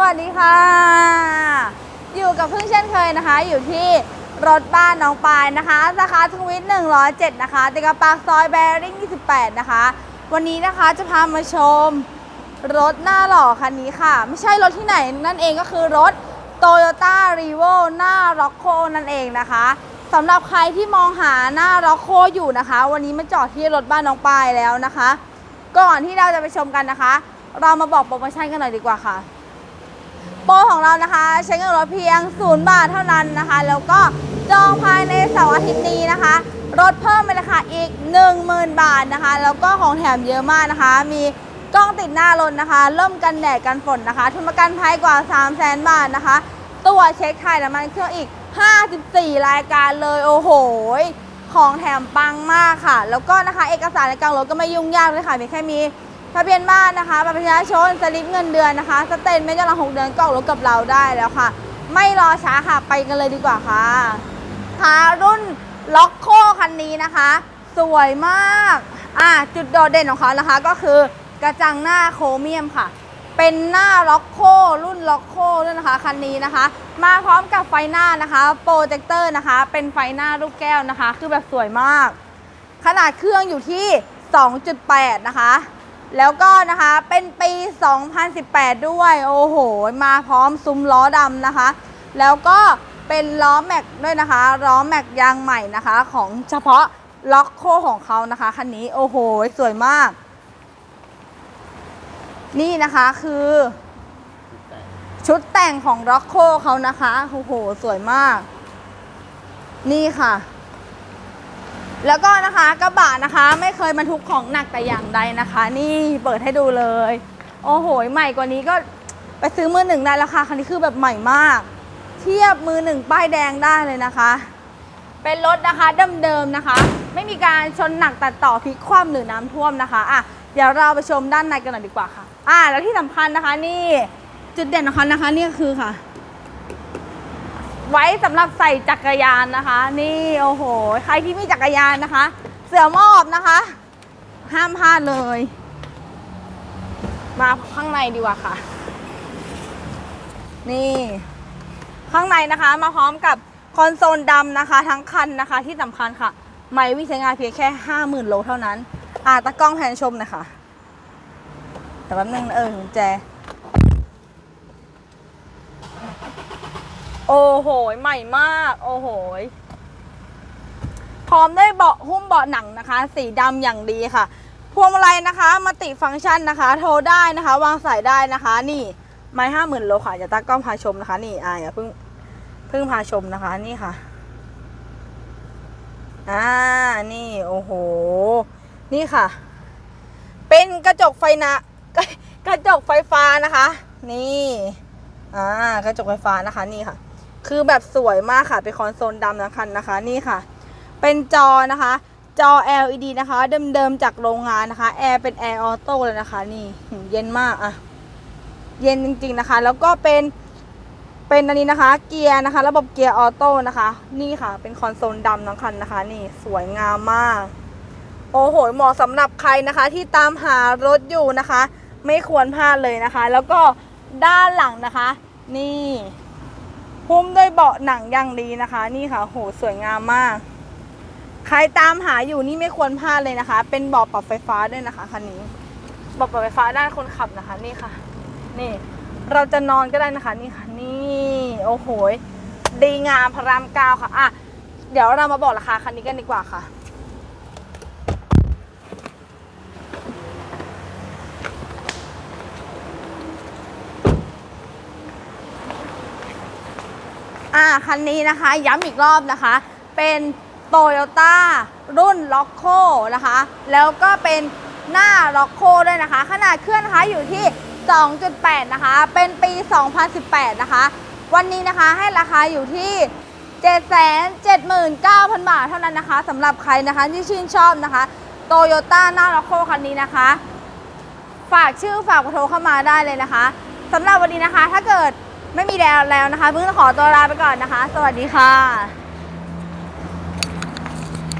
วัสดีค่ะ อยู่กับเพิ่งเช่นเคยนะคะ อยู่ที่รถบ้านน้องปายนะคะสาขาสุขุมวิท107 นะคะติดกับปากซอยแบริ่ง28 นะคะ วันนี้นะคะจะพามาชมรถหน้าหล่อคันนี้ค่ะ ไม่ใช่รถที่ไหนนั่นเองก็คือรถ Toyota r e v o หน้า r o c k o นั่นเองนะคะสำหรับใครที่มองหาหน้า r o c k o อยู่นะคะ วันนี้มาจอดที่รถบ้านน้องปายแล้วนะคะ ก่อนที่เราจะไปชมกันนะคะ เรามาบอกโปรโมชั่นกันหน่อยดีกว่าค่ะ โปรของเรานะคะ ใช้เงินรถเพียง 0 บาทเท่านั้นนะคะ แล้วก็จองภายในเสาร์อาทิตย์นี้นะคะลดเพิ่มไปราคาอีก 10,000 บาทนะคะ แล้วก็ของแถมเยอะมากนะคะ มีกล้องติดหน้ารถนะคะร่มกันแดดกันฝนนะคะ ทุนประกันภัยกว่า 3 0 0 0 0 0 บาทนะคะ ตัวเช็คถ่ายน้ำมันเครื่องอีก 54 รายการเลยโอ้โห ของแถมปังมากค่ะ แล้วก็นะคะเอกสารในการรถก็ไม่ยุ่งยากเลยค่ะ มีแค่มี ทะเบียนบ้านนะคะบัตรประชาชนสลิปเงินเดือนนะคะ สเตทเมนต์ย้อหลังหกเดือนก็ออกรถกับเราได้แล้วค่ะ ไม่รอช้าค่ะไปกันเลยดีกว่าค่ะค่ะรุ่นล็อกโคคันนี้นะคะ สวยมากอะจุดโดดเด่นของเขานะคะก็คือกระจังหน้าโครเมียมค่ะ เป็นหน้าล็อกโครุ่นล็อกโคด้วยนะคะคันนี้นะคะ มาพร้อมกับไฟหน้านะคะโปรเจคเตอร์นะคะ เป็นไฟหน้าลูกแก้วนะคะ คือแบบสวยมาก ขนาดเครื่องอยู่ที่ 2.8 นะคะ แล้วก็นะคะเป็นปี 2018 ด้วย โอ้โห มาพร้อมซุ้มล้อดำนะคะ แล้วก็เป็นล้อแม็กด้วยนะคะล้อแม็กยางใหม่นะคะ ของเฉพาะล็อกโคของเขานะคะคันนี้โอ้โห สวยมาก นี่นะคะคือชุดแต่งของล็อกโคเขานะคะโอ้โห สวยมาก นี่ค่ะ แล้วก็นะคะกระบะนะคะไม่เคยบรรทุกของหนักแต่อย่างใดนะคะ นี่เปิดให้ดูเลย โอ้โห ใหม่กว่านี้ก็ไปซื้อมือหนึ่งได้ราคาคันนี้คือแบบใหม่มาก เทียบมือหนึ่งป้ายแดงได้เลยนะคะ เป็นรถนะคะเดิมๆนะคะ ไม่มีการชนหนักตัดต่อพลิกคว่ำหรือน้ำท่วมนะคะอะเดี๋ยวเราไปชมด้านในกันหน่อยดีกว่าค่ะ อะแล้วที่สำคัญนะคะนี่จุดเด่นของเขานะคะนี่คือค่ะ ไว้สำหรับใส่จักรยานนะคะ นี่โอ้โห ใครที่มีจักรยานนะคะ เสือมอบนะคะ ห้ามพลาดเลย มาข้างในดีกว่าค่ะ นี่ ข้างในนะคะมาพร้อมกับคอนโซลดำนะคะ ทั้งคันนะคะที่สำคัญค่ะ ไม่วิ่งใช้งานเพียงแค่ 50,000 โลเท่านั้น อ่าตะกล้องแทนชมนะคะแต่แป๊บนึงนะเออแจ โอ้โหใหม่มาก โอ้โหพร้อมด้วยเบาะหุ้มเบาะหนังนะคะ สีดำอย่างดีค่ะ พวงมาลัยนะคะมัลติฟังก์ชันนะคะ โทรได้นะคะ วางสายได้นะคะ นี่ไม่ห้าหมื่นโลค่ะอย่าตากล้องพาชมนะคะ นี่อ่าอย่าเพิ่งเพิ่งพาชมนะคะนี่ค่ะอ่านี่โอ้โห นี่ค่ะ เป็นกระจกไฟนะกระกระจกไฟฟ้านะคะ นี่อ่ากระจกไฟฟ้านะคะ นี่ค่ะ คือแบบสวยมากค่ะ เป็นคอนโซลดำนะคันนะคะ นี่ค่ะ เป็นจอนะคะ จอ LED นะคะ เดิมๆจากโรงงานนะคะ แอร์เป็นแอร์ออโต้เลยนะคะ นี่เย็นมากอะเย็นจริง ๆนะคะ แล้วก็เป็นเป็นอันนี้นะคะ เกียร์นะคะ ระบบเกียร์ออโต้นะคะ นี่ค่ะ เป็นคอนโซลดำทั้งคันนะคะ นี่สวยงามมาก โอ้โหเหมาะสำหรับใครนะคะ ที่ตามหารถอยู่นะคะ ไม่ควรพลาดเลยนะคะ แล้วก็ด้านหลังนะคะ นี่ หุ้มด้วยเบาะหนังอย่างดีนะคะ นี่ค่ะโหสวยงามมาก ใครตามหาอยู่นี่ไม่ควรพลาดเลยนะคะ เป็นเบาะปรับไฟฟ้าด้วยนะคะคันนี้เบาะปรับไฟฟ้าด้านคนขับนะคะ นี่ค่ะ นี่ เราจะนอนก็ได้นะคะ นี่ค่ะ นี่โอ้โหดีงามพระรามเก้าค่ะอะเดี๋ยวเรามาบอกราคาคันนี้กันดีกว่าค่ะ คันนี้นะคะ ย้ำอีกรอบนะคะ เป็นโตโยต้ารุ่นล็อกโคนะคะ แล้วก็เป็นหน้าล็อกโคด้วยนะคะ ขนาดเครื่องนะคะอยู่ที่ 2.8 นะคะ เป็นปี 2018 นะคะ วันนี้นะคะให้ราคาอยู่ที่779,000 บาทเท่านั้นนะคะสำหรับใครนะคะที่ชื่นชอบนะคะโตโยต้าหน้าล็อกโคคันนี้นะคะ ฝากชื่อฝากโทรเข้ามาได้เลยนะคะสำหรับวันนี้นะคะถ้าเกิด ไม่มีแล้วแล้วนะคะเพิ่งจะขอตัวลาไปก่อนนะคะ สวัสดีค่ะ